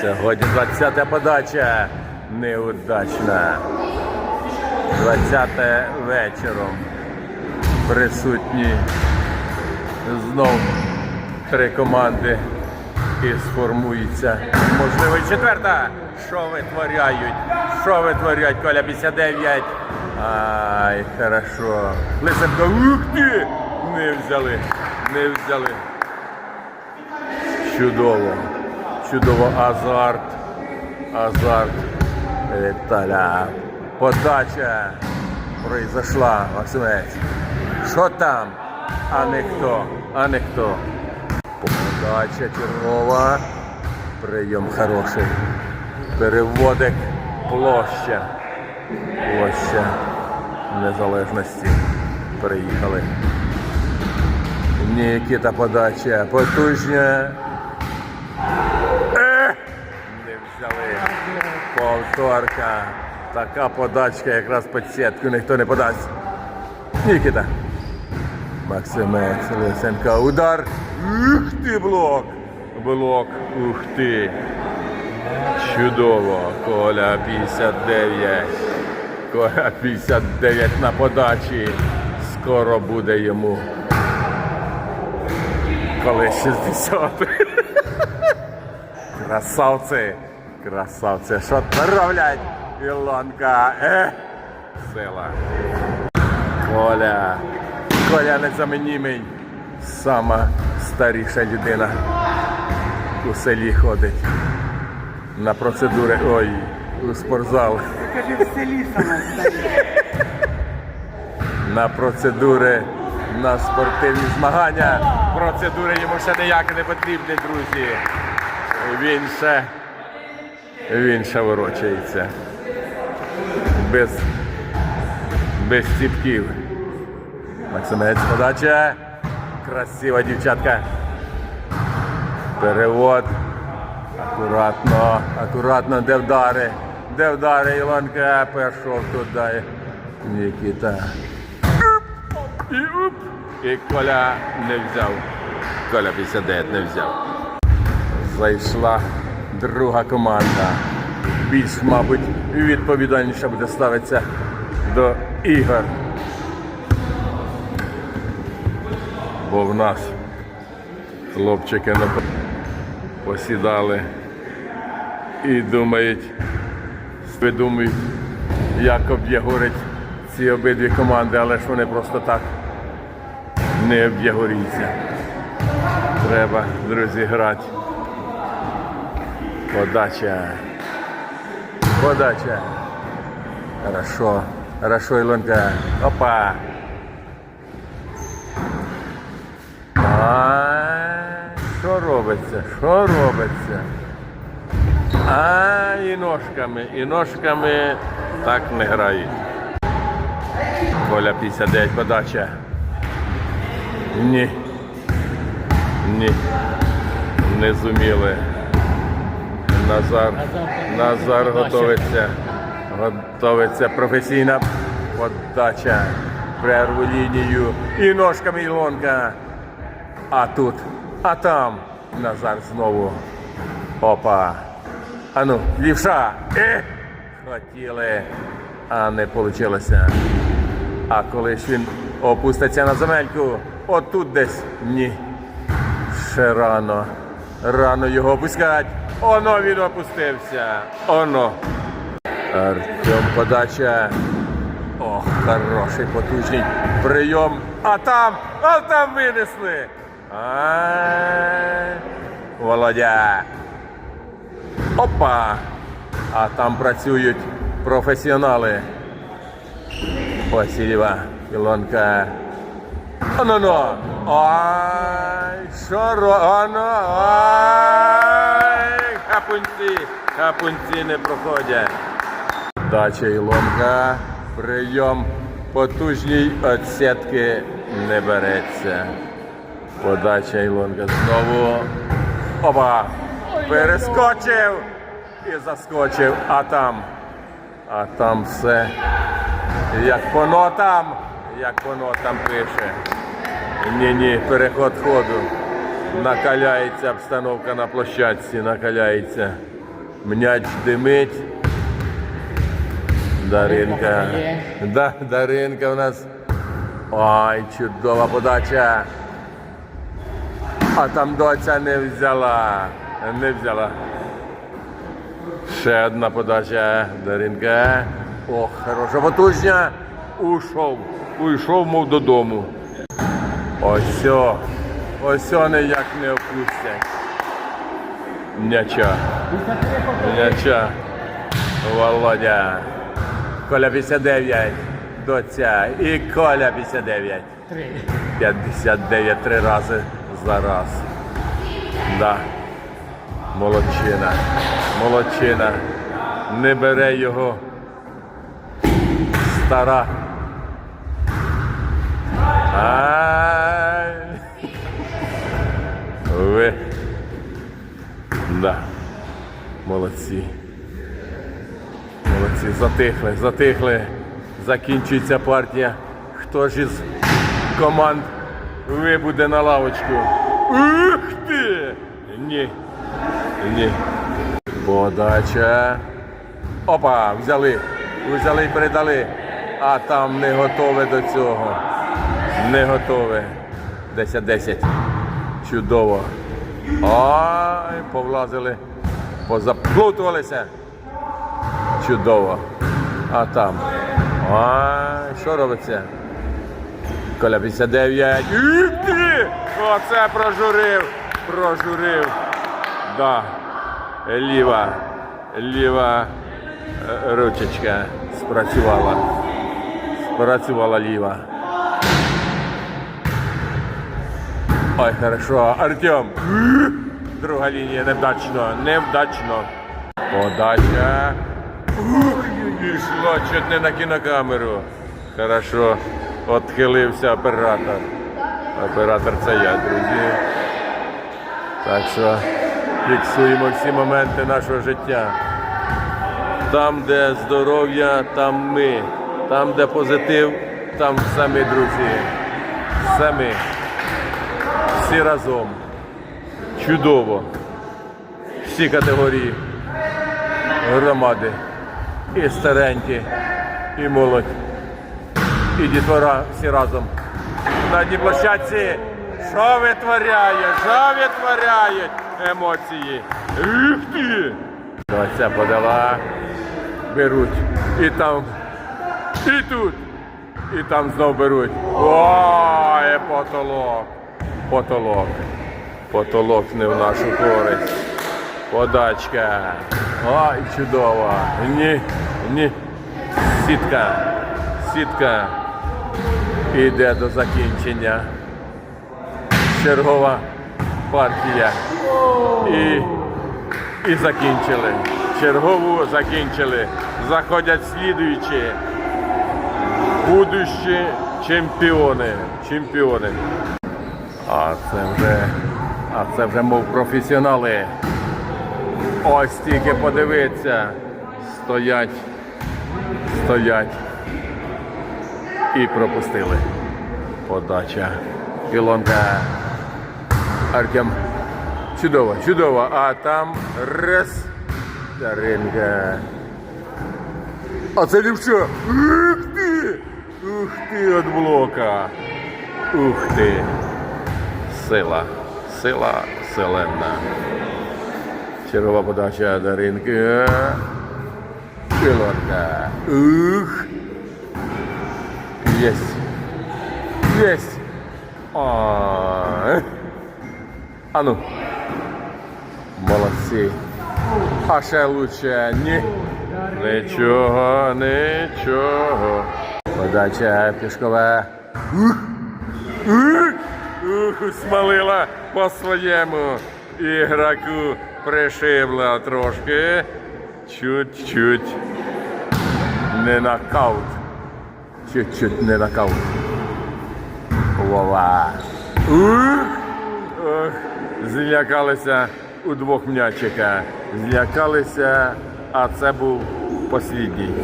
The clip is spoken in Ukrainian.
Сьогодні 20-та подача неудачна. 20-те вечором. Присутні знов три команди і сформується. Можливо, і четверта. Що витворяють? Що витворяють? Коля 59. Ай, хорошо. Лисенко, ух ти! Не взяли, не взяли. Чудово. Чудово азарт. Азарт. Віталя. Подача произошла, Максимець. Що там? А не хто? А не хто? Подача чергова. Прийом хороший. Переводик площа. Площа незалежності. Приїхали. Нікіта подача. Потужня. Повторка. Така подачка якраз під сітку ніхто не подасть. Нікіта. Максимець Лисенко. Удар. Ух ти, блок. Блок. Ух ти. Чудово. Коля 59. Коля 59 на подачі. Скоро буде йому. Коли 60. Красавці. Красавці. Що травлять? Ілонка. Е. Сила. Коля. Коля незамінімий. Сама старіша людина у селі ходить. На процедури. Ой, у спортзал. Кажи, в селі саме стає. На процедури на спортивні змагання. Процедури йому ще ніяк не потрібні, друзі. Він ще, він ще ворочається. Без, без ціпків. Максимець подача. Красива дівчатка. Перевод. Акуратно, акуратно, де вдари. Де вдари Ілонка пішов туди. Нікіта. І! І Коля не взяв. Коля 59 не взяв. Зайшла друга команда. Більш, мабуть, відповідальніше буде ставитися до ігор. Бо в нас хлопчики посідали і думають, видумують, як об'ягорить ці обидві команди, але ж вони просто так не об'ягоріться. Треба, друзі, грати. Подача. Подача. Хорошо. Хорошо, Ілонка. Опа. Що робиться? Що робиться? А, і ножками, і ножками так не грають. Коля 59 подача. Ні. Ні. Не зуміли. Назар. Назар готовиться. Готовиться професійна подача. Прерву лінію. І ножками Ілонка. А тут, а там Назар знову. Опа. Ану, лівша. Е! Хотіли, а не вийшло. А коли ж він опуститься на земельку, отут десь ні. Ще рано. Рано його опускать. Оно він опустився. Оно. Артем подача. Ох, хороший потужний прийом. А там, а там винесли. А, Володя. Опа! А там працюють професіонали. Васильєва, Ілонка. Оно-но. Ай, що ро... Оно, ай, хапунці, хапунці не проходять. Дача Ілонка. Прийом потужній від сітки не береться. Подача Ілонка знову. Опа! Перескочив і заскочив. А там. А там все. Як по нотам. Як по нотам пише. Ні-ні, переход ходу. Накаляється обстановка на площадці, накаляється. М'яч димить. Даринка. Да, Даринка у нас. Ой, чудова подача. А там доця не взяла. Не взяла. Ще одна подача. Даринка. Ох, хороша потужня. Ушов. Уйшов, мов додому. Ось. о. Ось вони як не опустять. М'яча. М'яча. Володя. Коля 59. Доця. І Коля 59. 59 три рази за раз. Да. Молодчина. Молодчина. Не бере його стара. Ай. Молодці. Молодці, затихли, затихли. Закінчується партія. Хто ж із команд вибуде на лавочку? Ух ти! Ні. Ні. Подача. Опа, взяли. Взяли і передали. А там не готове до цього. Не готове. 10-10. Чудово. Ай, повлазили. Позаплутувалися. Чудово. А там. Ай, що робиться? Коля 59. Ух ти! Оце прожурив. Прожурив. Да. Ліва. Ліва е, ручечка спрацювала. Спрацювала ліва. Ой, хорошо. Артем. Друга лінія невдачно. Невдачно. Подача. Ух, йшло чуть не на кінокамеру. Хорошо. Отхилився оператор. Оператор це я, друзі. Так що фіксуємо всі моменти нашого життя. Там, де здоров'я, там ми. Там, де позитив, там ми, друзі. Ми. Всі разом. Чудово. Всі категорії громади. І старенькі, і молодь, і дітвора всі разом. На одній площадці. Що витворяє? Що витворяють емоції? Ух ти! Доця подала. Беруть. І там. І тут. І там знов беруть. Ой, потолок. Потолок. Потолок не в нашу користь. Подачка. Ой, чудово. Ні, ні. Сітка. Сітка. Іде до закінчення. Чергова партія. І, і закінчили. Чергову закінчили. Заходять слідуючі. Будущі чемпіони. Чемпіони. А це вже, а це вже мов професіонали. Ось тільки подивитися. Стоять, стоять. І пропустили. Подача. Пілонка. Артем. Чудово, чудово. А там раз. Даринка. А це лівша. Ух ти! Ух ти від блока. Ух ти. Сила. Сила селена. Чергова подача Даринки. Пілотка. Ух. Єсть. Єсть. А ну. Молодці. А ще лучше. Ні. Нічого, нічого. Подача пішкова. Ух. Ух. Ух, смалила по своєму ігроку пришибла трошки. Чуть-чуть. Не нокаут. Чуть-чуть не нокаут. Вова. Ух! Ох, злякалися у двох м'ячика. Злякалися, а це був послідній.